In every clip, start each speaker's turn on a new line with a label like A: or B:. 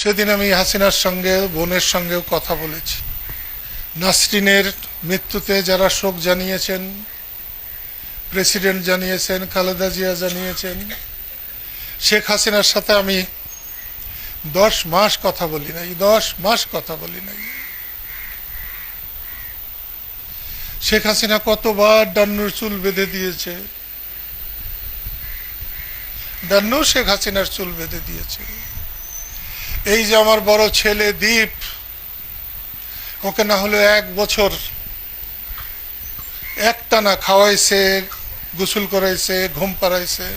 A: সেদিন আমি হাসিনার সঙ্গে, বোনের সঙ্গেও কথা বলেছি। নাসরিনের মৃত্যুতে যারা শোক জানিয়েছেন, প্রেসিডেন্ট জানিয়েছেন, খালেদা জিয়া জানিয়েছেন, শেখ হাসিনার সাথে আমি দশ মাস কথা বলি নাই, দশ মাস কথা বলি নাই। শেখ হাসিনা কতবার ডান্নুর চুল বেঁধে দিয়েছে। ডান্নু শেখ হাসিনার চুল বেঁধে দিয়েছে। এই যে আমার বড় ছেলে দীপ, ওকে না হলে এক বছর একটানা খাওয়াইছে, গোসল করাইছে, ঘুম পাড়াইছে।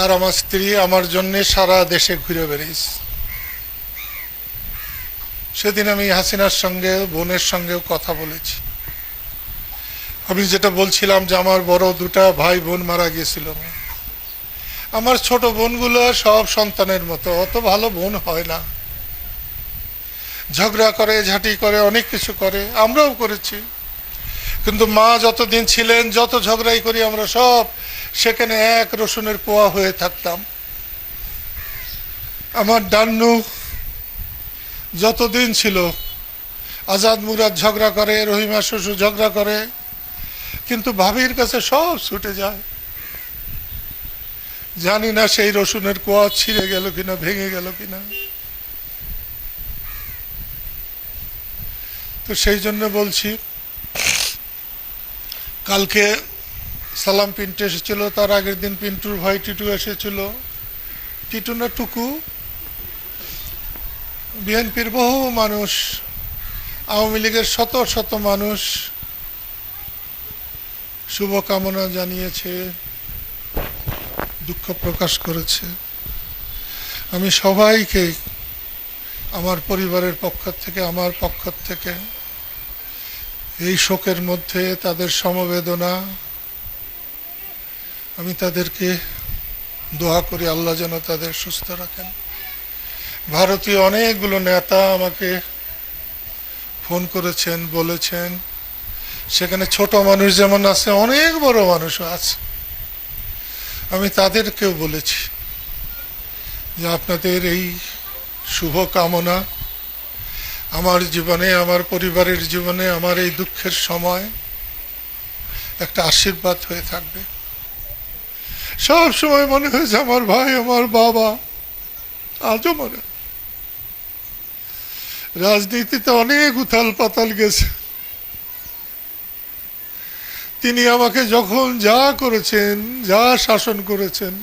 A: আর আমার স্ত্রী আমার জন্য সারা দেশে ঘুরে বেড়িয়েছে সেদিন আমি হাসিনার সঙ্গে, বোনের সঙ্গেও কথা বলেছি। আমি যেটা বলছিলাম যে আমার বড় দুটা ভাই বোন মারা গিয়েছিল। আমার ছোট বোনগুলো সব সন্তানের মতো, অত ভালো বোন হয় না। ঝগড়া করে, ঝাঁটি করে, অনেক কিছু করে, আমরাও করেছি। কিন্তু মা যতদিন ছিলেন, যত ঝগড়াই করি, আমরা সব সেখানে এক রসুনের পোয়া হয়ে থাকতাম। আমার ডান্নু যতদিন ছিল, আজাদ মুরাদ ঝগড়া করে, রহিমা শ্বশুর ঝগড়া করে, কিন্তু ভাবির কাছে সব ছুটে যায়। জানি না সেই রসুনের কোয়া ছিঁড়ে গেল কিনা, ভেঙে গেল কিনা। তো সেই জন্য বলছি, কালকে সালাম পিন্টু এসেছিল, তার আগের দিন পিন্টুর ভাই টিটু এসেছিল। টিটু না টুকু, বিএনপির বহু মানুষ, আওয়ামী লীগের শত শত মানুষ, শুভকামনা জানিয়েছে। দুঃখ প্রকাশ করেছে। আমি সবাইকে আমার পরিবারের পক্ষ থেকে, আমার পক্ষ থেকে এই শোকের মধ্যে তাদের সমবেদনা, আমি তাদেরকে দোয়া করি, আল্লাহ যেন তাদের সুস্থ রাখেন। ভারতীয় অনেকগুলো নেতা আমাকে ফোন করেছেন, বলেছেন, সেখানে ছোট মানুষ যেমন আছে, অনেক বড় মানুষও আছে। আমি তাদেরকেও বলেছি যে আপনাদের এই শুভ কামনা আমার জীবনে, আমার পরিবারের জীবনে, আমার এই দুঃখের সময় একটা আশীর্বাদ হয়ে থাকবে। সব সময় মনে হয়েছে আমার ভাই, আমার বাবা, আজও মনে রাজনীতিতে অনেক উথাল পাতাল গেছে। তিনি আমাকে যখন যা করেছেন, যা শাসন করেছেন,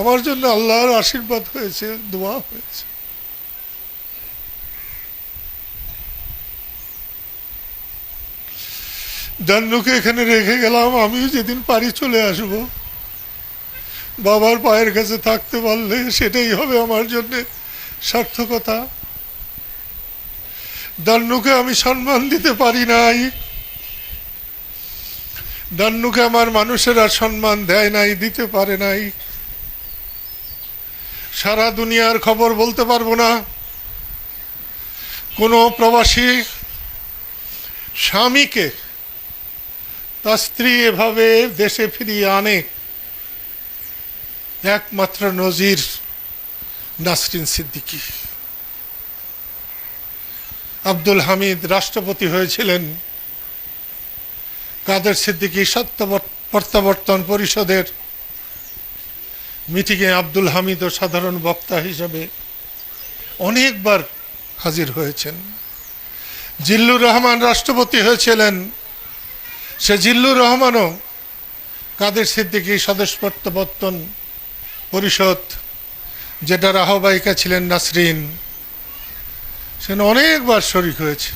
A: আমার জন্য আল্লাহর আশীর্বাদ হয়েছে, দোয়া হয়েছে। ডান্নুকে এখানে রেখে গেলাম, আমিও যেদিন পারি চলে আসব। বাবার পায়ের কাছে থাকতে পারলে সেটাই হবে আমার জন্য সার্থকতা। ডান্নুকে আমি সম্মান দিতে পারি নাই। ডান্নুকে আমার মানুষেরা সম্মান দেয় নাই, দিতে পারে নাই। সারা দুনিয়ার খবর বলতে পারব না। কোনো প্রবাসী স্বামীকে তার স্ত্রী এভাবে দেশে ফিরিয়ে আনে, একমাত্র নজির নাসরিন সিদ্দিকী। আব্দুল হামিদ রাষ্ট্রপতি হয়েছিলেন। কাদের সিদ্দিকী সত্য প্রত্যাবর্তন পরিষদের মিটিংয়ে আব্দুল হামিদ ও সাধারণ বক্তা হিসেবে অনেকবার হাজির হয়েছেন। জিল্লুর রহমান রাষ্ট্রপতি হয়েছিলেন। সে জিল্লুর রহমানও কাদের সিদ্দিকী স্বদেশ প্রত্যাবর্তন পরিষদ যেটার আহ্বায়িকা ছিলেন নাসরিন। সে অনেকবার শরিক হয়েছে।